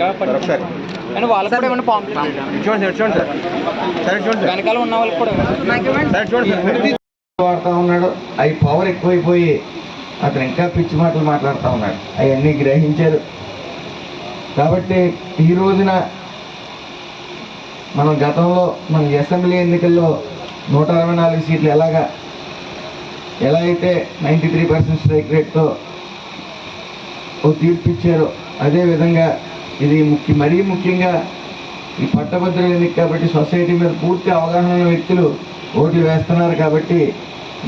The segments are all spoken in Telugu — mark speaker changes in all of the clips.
Speaker 1: వెనకాల వాళ్ళకి కూడా ఏమైనా పాంప్లెట్ ఉన్న వాళ్ళకి కూడా
Speaker 2: వాడుతూ ఉన్నాడు? అవి పవర్ ఎక్కువైపోయి అతను ఇంకా పిచ్చి మాటలు మాట్లాడుతూ ఉన్నాడు. అవన్నీ గ్రహించారు. కాబట్టి ఈ రోజున మనం గతంలో మన అసెంబ్లీ ఎన్నికల్లో నూట అరవై నాలుగు సీట్లు ఎలాగా ఎలా అయితే నైంటీ త్రీ పర్సెంట్ స్ట్రైక్ రేట్తో ఓ తీర్పు ఇచ్చారో అదేవిధంగా ఇది ముఖ్య మరీ ముఖ్యంగా ఈ పట్టభద్రుల ఎన్నిక కాబట్టి సొసైటీ మీద పూర్తి అవగాహన ఉన్న వ్యక్తులు ఓట్లు వేస్తున్నారు కాబట్టి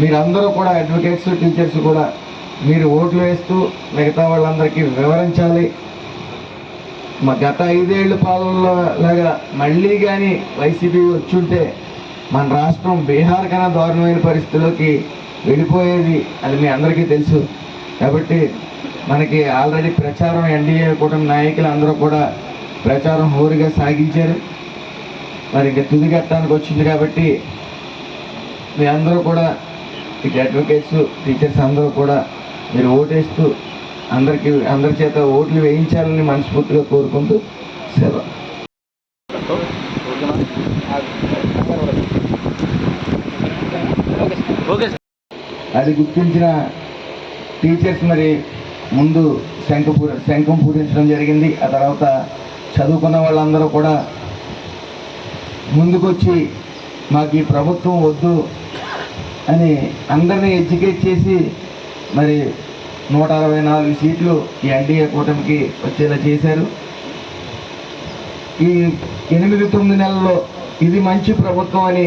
Speaker 2: మీరందరూ కూడా అడ్వకేట్స్ టీచర్స్ కూడా మీరు ఓట్లు వేస్తూ మిగతా వాళ్ళందరికీ వివరించాలి. మా గత ఐదేళ్ళ పాలనలో లాగా మళ్ళీ కానీ వైసీపీ వచ్చుంటే మన రాష్ట్రం బీహార్ కన్నా దారుణమైన పరిస్థితిలోకి వెళ్ళిపోయేది అది మీ అందరికీ తెలుసు. కాబట్టి మనకి ఆల్రెడీ ప్రచారం ఎన్డీఏ కూటమి నాయకులు అందరూ కూడా ప్రచారం హోరుగా సాగించారు. మరి ఇంకా తుది ఘట్టానికి వచ్చింది కాబట్టి మీ అందరూ కూడా అడ్వకేట్స్ టీచర్స్ అందరూ కూడా మీరు ఓటేస్తూ అందరికీ అందరి చేత ఓట్లు వేయించాలని మనస్ఫూర్తిగా కోరుకుంటూ సెలవు.
Speaker 1: ఓకే
Speaker 2: అది గుర్తించిన టీచర్స్ మరి ముందు శంఖ పూర శంఖం పూరించడం జరిగింది. ఆ తర్వాత చదువుకున్న వాళ్ళందరూ కూడా ముందుకొచ్చి మాకు ఈ ప్రభుత్వం వద్దు అని అందరినీ ఎడ్యుకేట్ చేసి మరి నూట అరవై నాలుగు సీట్లు ఈ ఎన్డీఏ కూటమికి వచ్చేలా చేశారు. ఈ ఎనిమిది తొమ్మిది నెలల్లో ఇది మంచి ప్రభుత్వం అని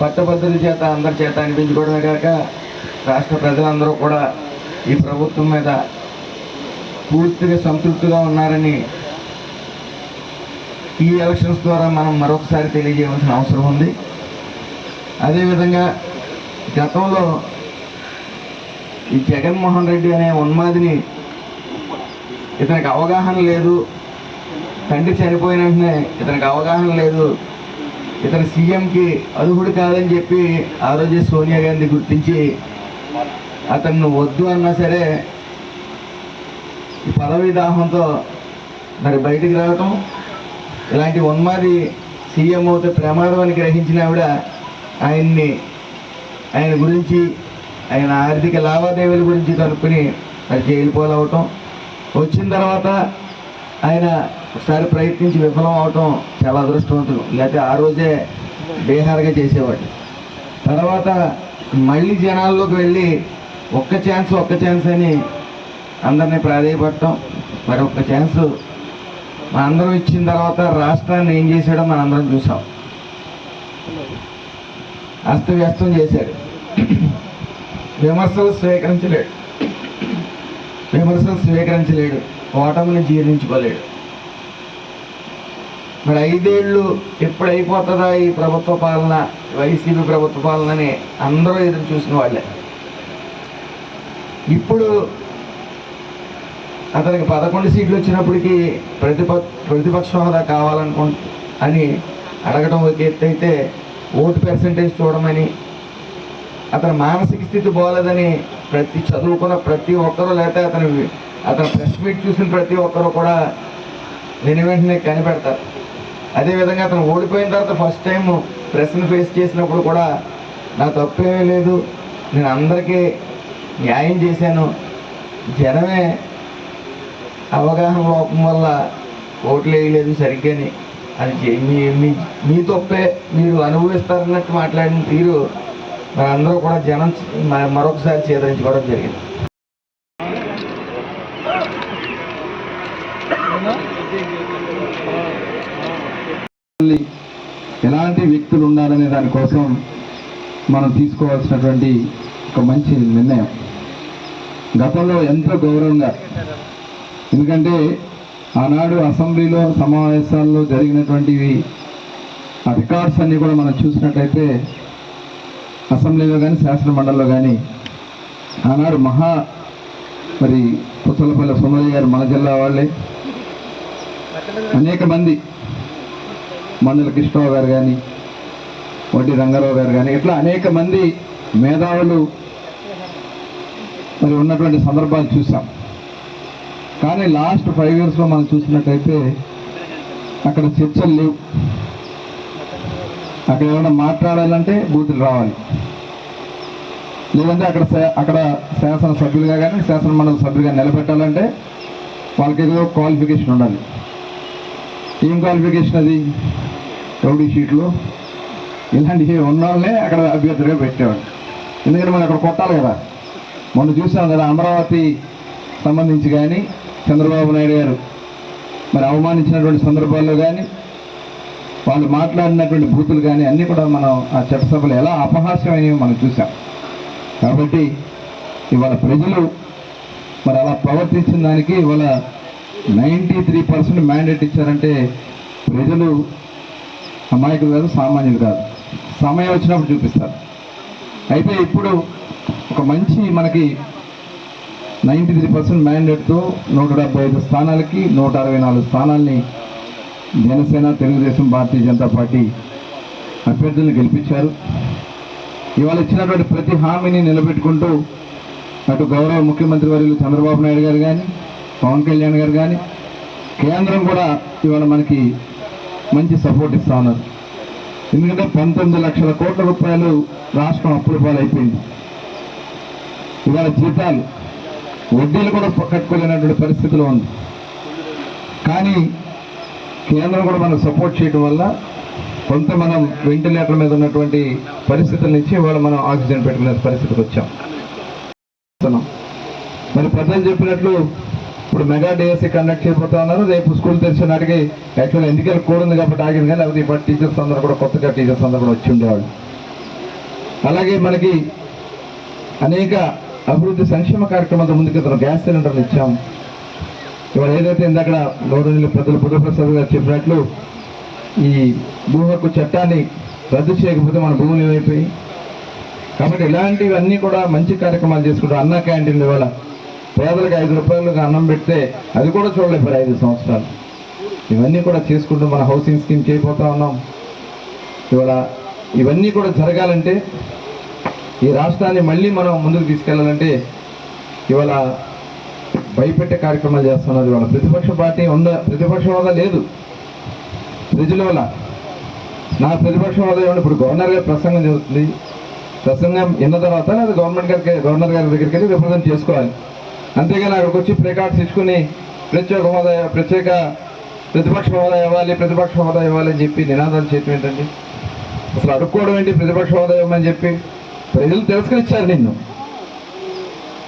Speaker 2: పట్టభద్రుల చేత అందరి చేత అనిపించుకోవడమే కాక రాష్ట్ర ప్రజలందరూ కూడా ఈ ప్రభుత్వం మీద పూర్తిగా సంతృప్తిగా ఉన్నారని ఈ ఎలక్షన్స్ ద్వారా మనం మరొకసారి తెలియజేయవలసిన అవసరం ఉంది. అదేవిధంగా గతంలో ఈ జగన్మోహన్ రెడ్డి అనే ఉన్మాదిని ఇతనికి అవగాహన లేదు. తండ్రి చనిపోయిన వెంటనే ఇతనికి అవగాహన లేదు. ఇతను సీఎంకి అర్హుడు కాదని చెప్పి ఆ రోజే సోనియా గాంధీ గుర్తించి అతను వద్దు అన్నా సరే పదవీ దాహంతో మరి బయటికి రావటం ఇలాంటి ఉన్మాది సీఎం అవుతే ప్రమాదం అని గ్రహించిన ఆవిడ ఆయన్ని ఆయన గురించి ఆయన ఆర్థిక లావాదేవీల గురించి కనుక్కొని మరి జైలు వచ్చిన తర్వాత ఆయన ఒకసారి ప్రయత్నించి విఫలం అవటం చాలా అదృష్టవంతులు. లేకపోతే ఆ రోజే బీహార్గా చేసేవాడు తర్వాత మళ్ళీ జనాల్లోకి వెళ్ళి ఒక్క ఛాన్స్ ఒక్క ఛాన్స్ అని అందరినీ ప్రాధాయపడటం మరి ఒక్క ఛాన్స్ మనందరం ఇచ్చిన తర్వాత రాష్ట్రాన్ని ఏం చేశాడో మనందరం చూసాం. అస్తవ్యస్తం చేశాడు. విమర్శలు స్వీకరించలేడు. విమర్శలు స్వీకరించలేడు. ఓటమిని జీర్ణించుకోలేడు. మరి ఐదేళ్ళు ఎప్పుడు ఈ ప్రభుత్వ పాలన వైసీపీ ప్రభుత్వ పాలన అని అందరూ ఎదురు చూసిన వాళ్ళే. ఇప్పుడు అతనికి పదకొండు సీట్లు వచ్చినప్పటికీ ప్రతిప ప్రతిపక్ష హోదా కావాలనుకు అని అడగడం ఒక ఎత్తైతే అయితే ఓటు పర్సంటేజ్ చూడమని అతని మానసిక స్థితి బాగోలేదని ప్రతి చదువుకున్న ప్రతి ఒక్కరూ లేకపోతే అతని అతను ప్రెస్ మీట్ చూసిన ప్రతి ఒక్కరూ కూడా నేను వెంటనే కనిపెడతారు. అదేవిధంగా అతను ఓడిపోయిన తర్వాత ఫస్ట్ టైం ప్రెస్ని ఫేస్ చేసినప్పుడు కూడా నా తప్పేమీ లేదు. నేను అందరికీ న్యాయం చేశాను. జనమే అవగాహన లోపం వల్ల ఓట్లు వేయలేదు సరిగ్గాని. అని మీ మీ మీ తప్పే మీరు అనుభవిస్తారన్నట్టు మాట్లాడిన తీరు అందరూ కూడా జనం మరొకసారి చేదరించుకోవడం జరిగింది.
Speaker 3: ఎలాంటి వ్యక్తులు ఉండాలనే దానికోసం మనం తీసుకోవాల్సినటువంటి ఒక మంచి నిర్ణయం. గతంలో ఎంతో గౌరవంగా. ఎందుకంటే ఆనాడు అసెంబ్లీలో సమావేశాల్లో జరిగినటువంటివి ఆ రికార్డ్స్ అన్నీ కూడా మనం చూసినట్లయితే అసెంబ్లీలో కానీ శాసనమండలిలో కానీ ఆనాడు మహా మరి పుత్తలపల్లి సుమయ్య గారు మన జిల్లా వాళ్ళే. అనేక మంది మండల కృష్ణరావు గారు కానీ వడ్డీ రంగారావు గారు కానీ ఇట్లా అనేక మంది మేధావులు మరి ఉన్నటువంటి సందర్భాలు చూసాం కానీ లాస్ట్ ఫైవ్ ఇయర్స్లో మనం చూసినట్టయితే అక్కడ చర్చలు లేవు. అక్కడ ఏమైనా మాట్లాడాలంటే బూతులు రావాలి. లేదంటే అక్కడ శా- అక్కడ శాసన సభ్యులుగా కానీ శాసనమండలి సభ్యులుగా నిలబెట్టాలంటే వాళ్ళకి ఏదో క్వాలిఫికేషన్ ఉండాలి. ఏం క్వాలిఫికేషన్ అది? రౌడీ షీట్లు. ఇలాంటివి ఉన్న వాళ్ళనే అక్కడ అభ్యర్థులుగా పెట్టేవాడు ఎందుకంటే మనం అక్కడ కొట్టాలి కదా. మొన్న చూసాం కదా అమరావతి సంబంధించి కానీ చంద్రబాబు నాయుడు గారు. మరి అవమానించినటువంటి సందర్భాల్లో కానీ వాళ్ళు మాట్లాడినటువంటి బూతులు కానీ అన్నీ కూడా మనం ఆ చట్టసభలు ఎలా అపహాస్యమైనవి మనం చూసాం. కాబట్టి ఇవాళ ప్రజలు మరి అలా ప్రవర్తించిన దానికి ఇవాళ నైంటీ త్రీ పర్సెంట్ మ్యాండేట్ ఇచ్చారంటే ప్రజలు అమాయకులు కాదు సామాన్యులు కాదు. సమయం వచ్చినప్పుడు చూపిస్తారు. అయితే ఇప్పుడు ఒక మంచి మనకి నైంటీ త్రీ పర్సెంట్ మ్యాండేట్తో నూట డెబ్బై ఐదు స్థానాలకి నూట అరవై నాలుగు స్థానాల్ని జనసేన తెలుగుదేశం భారతీయ జనతా పార్టీ అభ్యర్థులను గెలిపించారు. ఇవాళ ఇచ్చినటువంటి ప్రతి హామీని నిలబెట్టుకుంటూ అటు గౌరవ ముఖ్యమంత్రి వర్యులు చంద్రబాబు నాయుడు గారు కానీ పవన్ కళ్యాణ్ గారు కానీ కేంద్రం కూడా ఇవాళ మనకి మంచి సపోర్ట్ ఇస్తా ఉన్నారు. ఎందుకంటే పంతొమ్మిది లక్షల కోట్ల రూపాయలు రాష్ట్రం అప్పుల పాలైపోయింది. ఇవాళ జీతాలు వడ్డీలు కూడా కట్టుకోలేనటువంటి పరిస్థితిలో ఉంది. కానీ కేంద్రం కూడా మనకు సపోర్ట్ చేయడం వల్ల కొంత మనం వెంటిలేటర్ మీద ఉన్నటువంటి పరిస్థితుల నుంచి ఇవాళ మనం ఆక్సిజన్ పెట్టుకునే పరిస్థితికి వచ్చాం. మరి ప్రజలు చెప్పినట్లు ఇప్పుడు మెగా డిఎస్సీ కండక్ట్ చేయబోతా ఉన్నారు. రేపు స్కూల్ తెరిచిన అడిగి యాక్చువల్గా ఎన్నికలు కూడా కాబట్టి ఆగింది కానీ లేకపోతే ఇప్పుడు టీచర్స్ అందరూ కూడా కొత్తగా టీచర్స్ అందరూ కూడా వచ్చి ఉండేవాళ్ళు. అలాగే మనకి అనేక అభివృద్ధి సంక్షేమ కార్యక్రమాలతో ఇతను గ్యాస్ సిలిండర్లు ఇచ్చాం. ఇవాళ ఏదైతే ఇందాక గౌరవనీయులు ప్రజలు బుద్ధప్రసాద్ గారు చెప్పినట్లు ఈ భూ హక్కు చట్టాన్ని రద్దు చేయకపోతే మన భూములు ఏమైపోయి కాబట్టి ఇలాంటివన్నీ కూడా మంచి కార్యక్రమాలు చేసుకుంటాం అన్న క్యాంటీన్లు ఇవాళ పేదలకు ఐదు రూపాయలకు అన్నం పెడితే అది కూడా చూడలేపారు ఐదు సంవత్సరాలు. ఇవన్నీ కూడా చేసుకుంటూ మన హౌసింగ్ స్కీమ్ చేయబోతా ఉన్నాం. ఇవాళ ఇవన్నీ కూడా జరగాలంటే ఈ రాష్ట్రాన్ని మళ్ళీ మనం ముందుకు తీసుకెళ్ళాలంటే ఇవాళ భయపెట్టే కార్యక్రమాలు చేస్తున్నారు ఇవాళ ప్రతిపక్ష పార్టీ ఉందా? ప్రతిపక్షం వల్ల లేదు. ప్రజల వల్ల. నా ప్రతిపక్ష వల్ల ఏమన్నా ఇప్పుడు గవర్నర్ గారు ప్రసంగం జరుగుతుంది. ప్రసంగం విన్న తర్వాత అది గవర్నమెంట్ గారికి గవర్నర్ గారి దగ్గరికి వెళ్ళి రిప్రజెంట్ చేసుకోవాలి. అంతేగాని అక్కడికి వచ్చి ప్లేకార్డ్స్ ఇచ్చుకుని ప్రత్యేక హోదా ప్రత్యేక ప్రతిపక్ష హోదా ఇవ్వాలి ప్రతిపక్ష హోదా ఇవ్వాలి అని చెప్పి నినాదాలు చేయటం ఏంటండి? అసలు అడుక్కోవడం ఏంటి? ప్రతిపక్ష హోదా ఇవ్వమని చెప్పి ప్రజలు తిరస్కరించారు నిన్ను.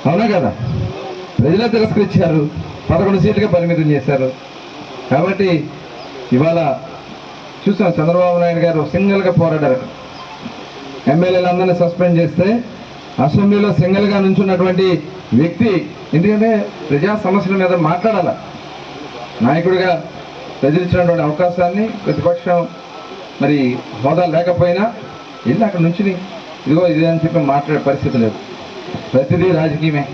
Speaker 3: అవునా కదా? ప్రజలే తిరస్కరించారు. పదకొండు సీట్లుగా పరిమితం చేశారు. కాబట్టి ఇవాళ చూసాం చంద్రబాబు నాయుడు గారు సింగిల్గా పోరాడారు. ఎమ్మెల్యేలందరినీ సస్పెండ్ చేస్తే అసెంబ్లీలో సింగిల్గా నుంచున్నటువంటి వ్యక్తి ఎందుకంటే ప్రజా సమస్యల మీద మాట్లాడాల. నాయకుడిగా ప్రజలు ఇచ్చినటువంటి అవకాశాన్ని ప్రతిపక్షం మరి హోదా లేకపోయినా వెళ్ళి అక్కడ నుంచి ఇదిగో ఇది అని చెప్పి మాట్లాడే పరిస్థితి లేదు. ప్రతిదీ రాజకీయమే.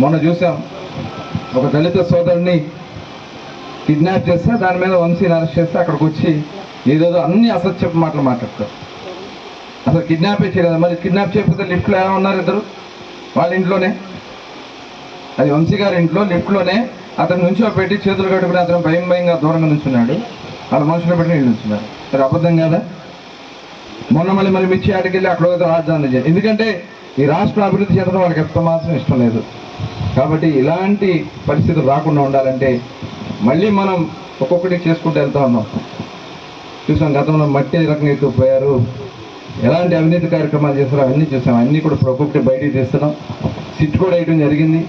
Speaker 3: మొన్న చూసాం ఒక దళిత సోదరుడిని కిడ్నాప్ చేస్తే దాని మీద వంశీని అరెస్ట్ చేస్తే అక్కడికి వచ్చి ఏదేదో అన్ని అసత్యపు మాటలు మాట్లాడతారు. అసలు కిడ్నాప్ చేయలేదు? మరి కిడ్నాప్ చేయకపోతే లిఫ్ట్లో ఏమో ఉన్నారు ఇద్దరు? వాళ్ళ ఇంట్లోనే. అది వంశీ గారి ఇంట్లో లిఫ్ట్లోనే అతను నుంచో పెట్టి చేతులు కట్టుకుని అతను భయం భయంగా దూరంగా నుంచున్నాడు. వాళ్ళ మనుషులు పెట్టి వీళ్ళు నుంచున్నారు మరి అబద్ధం కదా? మొన్న మళ్ళీ మరి మిర్చి ఆటకెళ్ళి అక్కడ రాజధాని చేయాలి ఎందుకంటే ఈ రాష్ట్ర అభివృద్ధి చెందడం వాళ్ళకి ఎంత మాత్రం ఇష్టం లేదు. కాబట్టి ఇలాంటి పరిస్థితులు రాకుండా ఉండాలంటే మళ్ళీ మనం ఒక్కొక్కటి చేసుకుంటూ వెళ్తా ఉన్నాం. చూసాం గతంలో మట్టి రకంగా ఎత్తుకుపోయారు ఎలాంటి అవినీతి కార్యక్రమాలు చేస్తారో అవన్నీ చూసాం. అన్నీ కూడా ఇప్పుడు ఒక్కొక్కటి బయటికి తీస్తున్నాం. సిట్ కూడా వేయడం జరిగింది.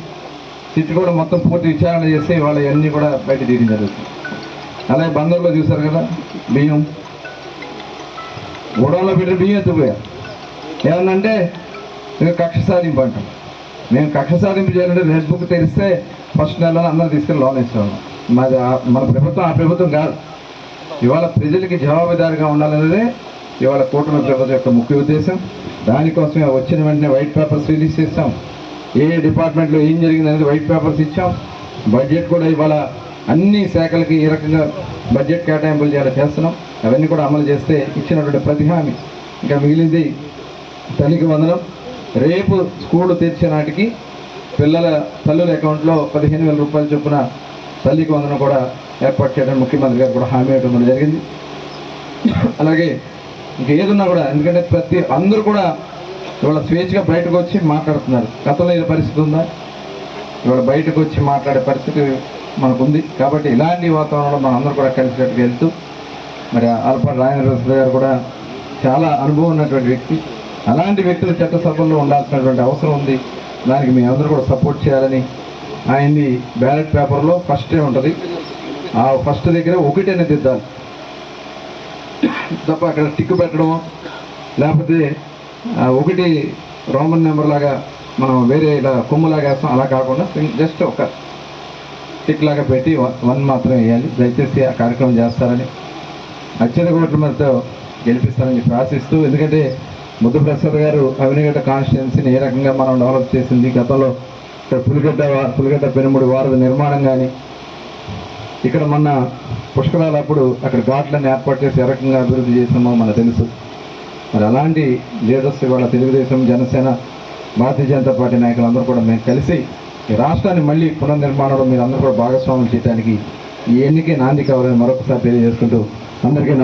Speaker 3: సిట్ కూడా మొత్తం పూర్తి విచారణ చేస్తే వాళ్ళ అన్నీ కూడా బయట తీయడం జరుగుతుంది. అలాగే బందర్లో చూసారు కదా బియ్యం. గోడౌన్లో పెట్టి బియ్యం ఎత్తుకుపోయారు ఏమన్నంటే ఇంకా కక్ష సాధింపు అంటాం మేము కక్ష సాధింపు చేయాలంటే రెడ్ బుక్ తెరిస్తే ఫస్ట్ నెలలో అందరూ తీసుకెళ్ళి లోన్ ఇస్తాం మాది మన ప్రభుత్వం ఆ ప్రభుత్వం కాదు. ఇవాళ ప్రజలకి జవాబుదారిగా ఉండాలనేదే ఇవాళ కూటమి ప్రభుత్వం యొక్క ముఖ్య ఉద్దేశం. దానికోసమే వచ్చిన వెంటనే వైట్ పేపర్స్ రిలీజ్ చేస్తాం. ఏ డిపార్ట్మెంట్లో ఏం జరిగిందనేది వైట్ పేపర్స్ ఇచ్చాం. బడ్జెట్ కూడా ఇవాళ అన్ని శాఖలకి ఈ రకంగా బడ్జెట్ కేటాయింపులు చేయాలి చేస్తున్నాం. అవన్నీ కూడా అమలు చేస్తే ఇచ్చినటువంటి ప్రతి హామీ ఇంకా మిగిలింది తల్లికి వందనం. రేపు స్కూల్ తెరిచే నాటికి పిల్లల తల్లుల అకౌంట్లో పదిహేను వేల రూపాయల చొప్పున తల్లికి వందన కూడా ఏర్పాటు చేయడం ముఖ్యమంత్రి గారు కూడా హామీ ఇవ్వడం జరిగింది. అలాగే ఇంకా ఏదున్నా కూడా ఎందుకంటే ప్రతి అందరూ కూడా ఇవాళ స్వేచ్ఛగా బయటకు వచ్చి మాట్లాడుతున్నారు. గతంలో ఏ పరిస్థితి ఉందా? ఇవాళ బయటకు వచ్చి మాట్లాడే పరిస్థితి మనకుంది. కాబట్టి ఇలాంటి వాతావరణంలో మనందరూ కూడా కలిసినట్టుగా వెళ్తూ మరి ఆల్పాటి రాజేంద్ర గారు కూడా చాలా అనుభవం ఉన్నటువంటి వ్యక్తి. అలాంటి వ్యక్తులు చట్టసభల్లో ఉండాల్సినటువంటి అవసరం ఉంది. దానికి మీ అందరూ కూడా సపోర్ట్ చేయాలని ఆయన్ని బ్యాలెట్ పేపర్లో ఫస్టే ఉంటుంది. ఆ ఫస్ట్ దగ్గర ఒకటేనే దిద్దాలి. తప్ప అక్కడ టిక్ పెట్టడం లేకపోతే ఒకటి రోమన్ నెంబర్ లాగా మనం వేరే ఇలా కొమ్ములాగా వేస్తాం. అలా కాకుండా జస్ట్ ఒక టిక్ లాగా పెట్టి వన్- వన్ మాత్రం వేయాలి. దయచేసి ఆ కార్యక్రమం చేస్తారని అత్యధిక ఓట్ల మనతో గెలిపిస్తారని చెప్పి ఆశిస్తూ ఎందుకంటే ముద్దు ప్రసాద్ గారు అవినిగడ్డ కాన్స్టిట్యున్సీని ఏ రకంగా మనం డెవలప్ చేసింది గతంలో ఇక్కడ పులిగడ్డ పులిగడ్డ పెనుముడి వారధి నిర్మాణం కానీ ఇక్కడ మొన్న పుష్కరాలు అప్పుడు అక్కడ ఘాట్లను ఏర్పాటు చేసి ఏ రకంగా అభివృద్ధి చేసామో మనకు తెలుసు. మరి అలాంటి లీడర్స్ ఇవాళ తెలుగుదేశం జనసేన భారతీయ జనతా పార్టీ నాయకులందరూ కూడా మేము కలిసి ఈ రాష్ట్రాన్ని మళ్ళీ పునర్నిర్మాణంలో మీరు అందరూ కూడా భాగస్వాములు చేయడానికి ఈ ఎన్నికే నాంది కావాలని మరొకసారి తెలియజేసుకుంటూ అందరికీ